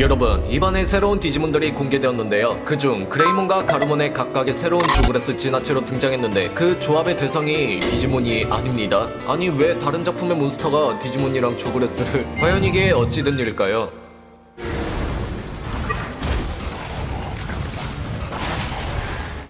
여러분 이번에 새로운 디지몬들이 공개되었는데요. 그중 그레이몬과 가루몬의 각각의 새로운 조그레스 진화체로 등장했는데 그 조합의 대상이 디지몬이 아닙니다. 아니 왜 다른 작품의 몬스터가 디지몬이랑 조그레스를? 과연 이게 어찌 된 일일까요?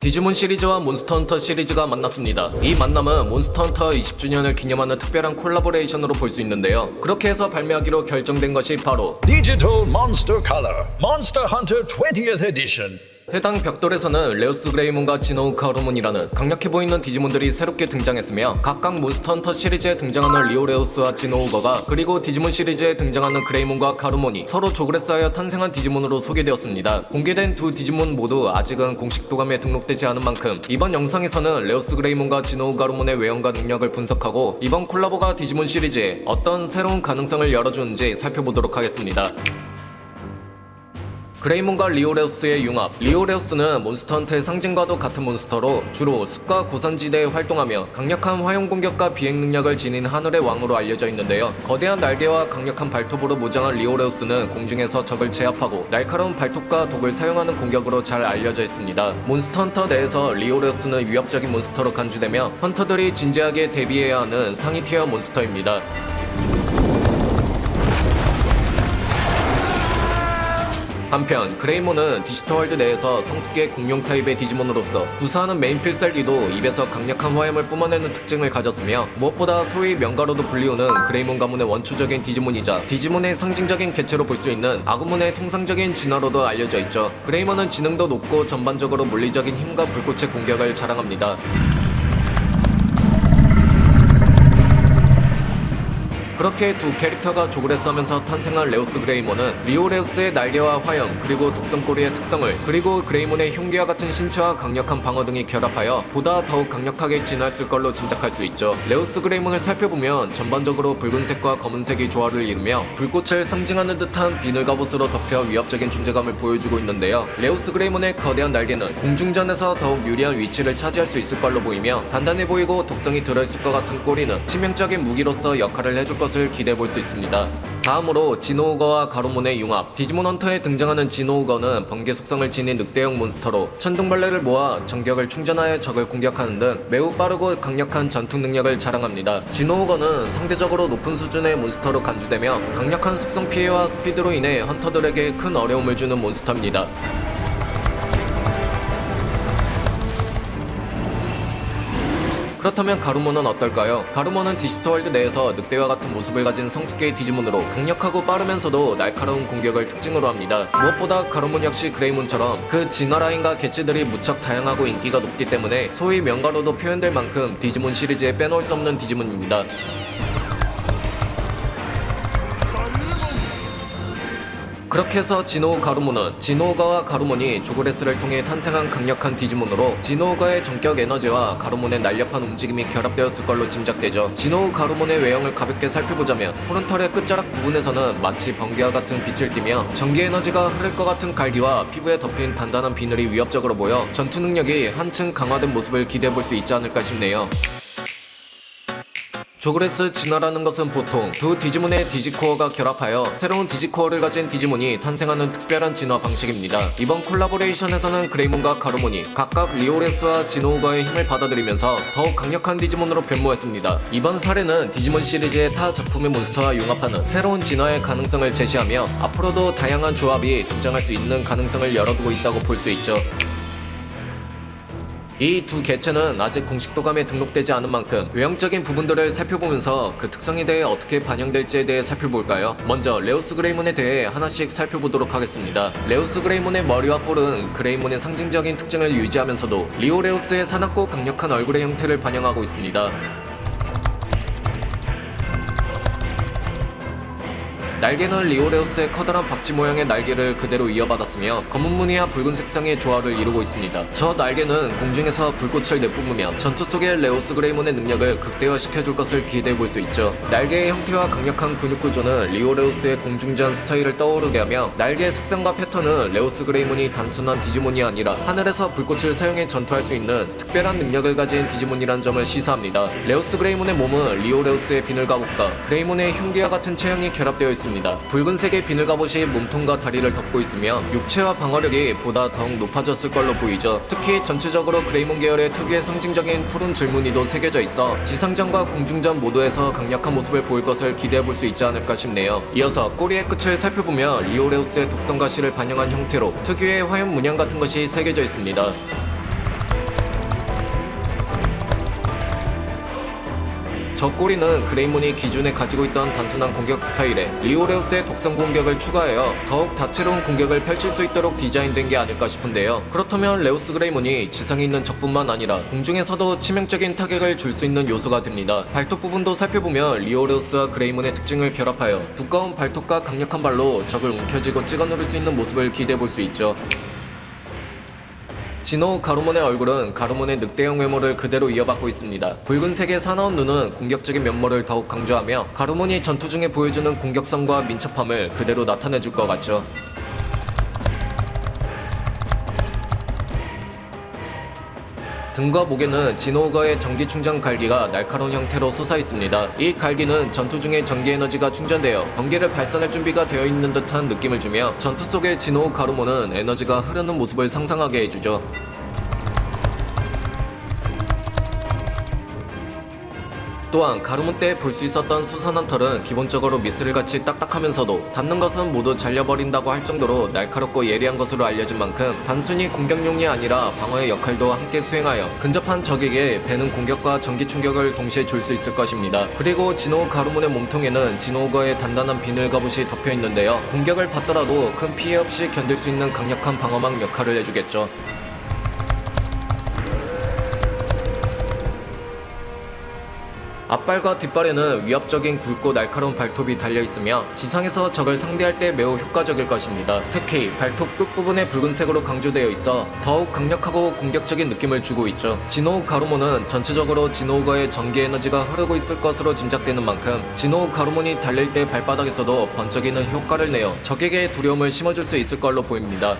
디지몬 시리즈와 몬스터 헌터 시리즈가 만났습니다. 이 만남은 몬스터 헌터 20주년을 기념하는 특별한 콜라보레이션으로 볼 수 있는데요. 그렇게 해서 발매하기로 결정된 것이 바로 Digital Monster Color Monster Hunter 20th Edition. 해당 벽돌에서는 레오스 그레이몬과 지노우 카루몬이라는 강력해 보이는 디지몬들이 새롭게 등장했으며 각각 몬스터 헌터 시리즈에 등장하는 리오레오스와 지노우거가 그리고 디지몬 시리즈에 등장하는 그레이몬과 카루몬이 서로 조그레스하여 탄생한 디지몬으로 소개되었습니다. 공개된 두 디지몬 모두 아직은 공식 도감에 등록되지 않은 만큼 이번 영상에서는 레오스 그레이몬과 지노우 가루몬의 외형과 능력을 분석하고 이번 콜라보가 디지몬 시리즈에 어떤 새로운 가능성을 열어주는지 살펴보도록 하겠습니다. 그레이몬과 리오레우스의 융합. 리오레우스는 몬스터 헌트의 상징과도 같은 몬스터로 주로 숲과 고산지대에 활동하며 강력한 화용 공격과 비행 능력을 지닌 하늘의 왕으로 알려져 있는데요. 거대한 날개와 강력한 발톱으로 무장한 리오레우스는 공중에서 적을 제압하고 날카로운 발톱과 독을 사용하는 공격으로 잘 알려져 있습니다. 몬스터 헌터 내에서 리오레우스는 위협적인 몬스터로 간주되며 헌터들이 진지하게 대비해야 하는 상위 티어 몬스터입니다 한편 그레이몬은 디지털월드 내에서 성숙기의 공룡 타입의 디지몬으로서 구사하는 메인 필살기도 입에서 강력한 화염을 뿜어내는 특징을 가졌으며 무엇보다 소위 명가로도 불리우는 그레이몬 가문의 원초적인 디지몬이자 디지몬의 상징적인 개체로 볼 수 있는 아구몬의 통상적인 진화로도 알려져 있죠. 그레이몬은 지능도 높고 전반적으로 물리적인 힘과 불꽃의 공격을 자랑합니다. 그렇게 두 캐릭터가 조그레스 하면서 탄생한 레오스 그레이몬은 리오레우스의 날개와 화염 그리고 독성꼬리의 특성을 그리고 그레이몬의 흉기와 같은 신체와 강력한 방어 등이 결합하여 보다 더욱 강력하게 진화했을 걸로 짐작할 수 있죠. 레오스 그레이몬을 살펴보면 전반적으로 붉은색과 검은색이 조화를 이루며 불꽃을 상징하는 듯한 비늘 갑옷으로 덮여 위협적인 존재감을 보여주고 있는데요. 레오스 그레이몬의 거대한 날개는 공중전에서 더욱 유리한 위치를 차지할 수 있을 걸로 보이며 단단해 보이고 독성이 들어있을 것 같은 꼬리는 치명적인 무기로서 역할을 해줄 것을 기대해 볼 수 있습니다. 다음으로 지노우거와 가로몬의 융합 디지몬 헌터에 등장하는 지노우거는 번개 속성을 지닌 늑대형 몬스터로 천둥벌레를 모아 전격을 충전하여 적을 공격하는 등 매우 빠르고 강력한 전투 능력을 자랑합니다. 지노우거는 상대적으로 높은 수준의 몬스터로 간주되며 강력한 속성 피해와 스피드로 인해 헌터들에게 큰 어려움을 주는 몬스터입니다. 그렇다면 가루몬은 어떨까요? 가루몬은 디지털월드 내에서 늑대와 같은 모습을 가진 성숙계의 디지몬으로 강력하고 빠르면서도 날카로운 공격을 특징으로 합니다. 무엇보다 가루몬 역시 그레이몬처럼 그 진화 라인과 개체들이 무척 다양하고 인기가 높기 때문에 소위 명가로도 표현될 만큼 디지몬 시리즈에 빼놓을 수 없는 디지몬입니다. 그렇게 해서 지노우 가루몬은 지노우가와 가루몬이 조그레스를 통해 탄생한 강력한 디지몬으로 지노우가의 전격 에너지와 가루몬의 날렵한 움직임이 결합되었을 걸로 짐작되죠. 지노우 가루몬의 외형을 가볍게 살펴보자면 푸른 털의 끝자락 부분에서는 마치 번개와 같은 빛을 띠며 전기 에너지가 흐를 것 같은 갈기와 피부에 덮인 단단한 비늘이 위협적으로 보여 전투 능력이 한층 강화된 모습을 기대해 볼 수 있지 않을까 싶네요. 조그레스 진화라는 것은 보통 두 디지몬의 디지코어가 결합하여 새로운 디지코어를 가진 디지몬이 탄생하는 특별한 진화 방식입니다. 이번 콜라보레이션에서는 그레이몬과 가루몬이 각각 리오레스와 지노우가의 힘을 받아들이면서 더욱 강력한 디지몬으로 변모했습니다. 이번 사례는 디지몬 시리즈의 타 작품의 몬스터와 융합하는 새로운 진화의 가능성을 제시하며 앞으로도 다양한 조합이 등장할 수 있는 가능성을 열어두고 있다고 볼 수 있죠. 이 두 개체는 아직 공식 도감에 등록되지 않은 만큼 외형적인 부분들을 살펴보면서 그 특성에 대해 어떻게 반영될지에 대해 살펴볼까요? 먼저 레오스 그레이몬에 대해 하나씩 살펴보도록 하겠습니다. 레오스 그레이몬의 머리와 뿔은 그레이몬의 상징적인 특징을 유지하면서도 리오레오스의 사납고 강력한 얼굴의 형태를 반영하고 있습니다. 날개는 리오레우스의 커다란 박쥐 모양의 날개를 그대로 이어받았으며 검은 무늬와 붉은 색상의 조화를 이루고 있습니다. 저 날개는 공중에서 불꽃을 내뿜으며 전투 속의 레오스 그레이몬의 능력을 극대화시켜줄 것을 기대해 볼 수 있죠. 날개의 형태와 강력한 근육 구조는 리오레우스의 공중전 스타일을 떠오르게 하며 날개의 색상과 패턴은 레오스 그레이몬이 단순한 디지몬이 아니라 하늘에서 불꽃을 사용해 전투할 수 있는 특별한 능력을 가진 디지몬이란 점을 시사합니다. 레오스 그레이몬의 몸은 리오레우스의 비늘 가옷과 그레이몬의 흉기와 같은 체형이 결합되어 있으며 있습니다. 붉은색의 비늘 갑옷이 몸통과 다리를 덮고 있으며 육체와 방어력이 보다 더욱 높아졌을 걸로 보이죠. 특히 전체적으로 그레이몬 계열의 특유의 상징적인 푸른 줄무늬도 새겨져 있어 지상전과 공중전 모두에서 강력한 모습을 보일 것을 기대해 볼 수 있지 않을까 싶네요. 이어서 꼬리의 끝을 살펴보면 리오레우스의 독성 가시를 반영한 형태로 특유의 화염 문양 같은 것이 새겨져 있습니다. 저 꼬리는 그레이몬이 기존에 가지고 있던 단순한 공격 스타일에 리오레우스의 독성 공격을 추가하여 더욱 다채로운 공격을 펼칠 수 있도록 디자인된 게 아닐까 싶은데요. 그렇다면 레우스 그레이몬이 지상에 있는 적뿐만 아니라 공중에서도 치명적인 타격을 줄 수 있는 요소가 됩니다. 발톱 부분도 살펴보면 리오레우스와 그레이몬의 특징을 결합하여 두꺼운 발톱과 강력한 발로 적을 움켜쥐고 찍어 누를 수 있는 모습을 기대해 볼 수 있죠. 진호 가루몬의 얼굴은 가루몬의 늑대형 외모를 그대로 이어받고 있습니다. 붉은색의 사나운 눈은 공격적인 면모를 더욱 강조하며 가루몬이 전투 중에 보여주는 공격성과 민첩함을 그대로 나타내줄 것 같죠. 등과 목에는 진호거의 전기 충전 갈기가 날카로운 형태로 솟아 있습니다. 이 갈기는 전투 중에 전기 에너지가 충전되어 번개를 발산할 준비가 되어 있는 듯한 느낌을 주며 전투 속의 진호 가루모는 에너지가 흐르는 모습을 상상하게 해주죠. 또한 가루문 때 볼 수 있었던 수선한 털은 기본적으로 미스를같이 딱딱하면서도 닿는 것은 모두 잘려버린다고 할 정도로 날카롭고 예리한 것으로 알려진 만큼 단순히 공격용이 아니라 방어의 역할도 함께 수행하여 근접한 적에게 배는 공격과 전기 충격을 동시에 줄 수 있을 것입니다. 그리고 진호 가루문의 몸통에는 진호거의 단단한 비늘 갑옷이 덮여 있는데요. 공격을 받더라도 큰 피해 없이 견딜 수 있는 강력한 방어막 역할을 해주겠죠. 앞발과 뒷발에는 위협적인 굵고 날카로운 발톱이 달려 있으며 지상에서 적을 상대할 때 매우 효과적일 것입니다. 특히 발톱 끝부분에 붉은색으로 강조되어 있어 더욱 강력하고 공격적인 느낌을 주고 있죠. 진호우 가루몬은 전체적으로 진호우거의 전기 에너지가 흐르고 있을 것으로 짐작되는 만큼 진호우 가루몬이 달릴 때 발바닥에서도 번쩍이는 효과를 내어 적에게 두려움을 심어줄 수 있을 걸로 보입니다.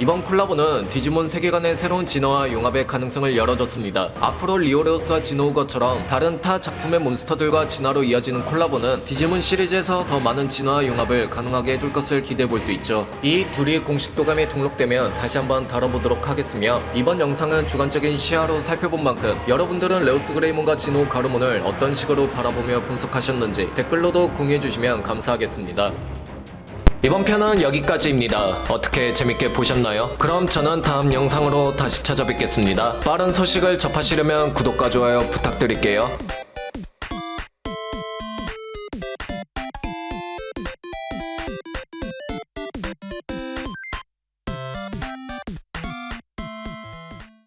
이번 콜라보는 디지몬 세계관의 새로운 진화와 융합의 가능성을 열어줬습니다. 앞으로 리오레우스와 진호우거처럼 다른 타 작품의 몬스터들과 진화로 이어지는 콜라보는 디지몬 시리즈에서 더 많은 진화와 융합을 가능하게 해줄 것을 기대해 볼 수 있죠. 이 둘이 공식 도감에 등록되면 다시 한번 다뤄보도록 하겠으며 이번 영상은 주관적인 시야로 살펴본 만큼 여러분들은 레우스 그레이몬과 진호우 가르몬을 어떤 식으로 바라보며 분석하셨는지 댓글로도 공유해 주시면 감사하겠습니다. 이번 편은 여기까지입니다. 어떻게 재밌게 보셨나요? 그럼 저는 다음 영상으로 다시 찾아뵙겠습니다. 빠른 소식을 접하시려면 구독과 좋아요 부탁드릴게요.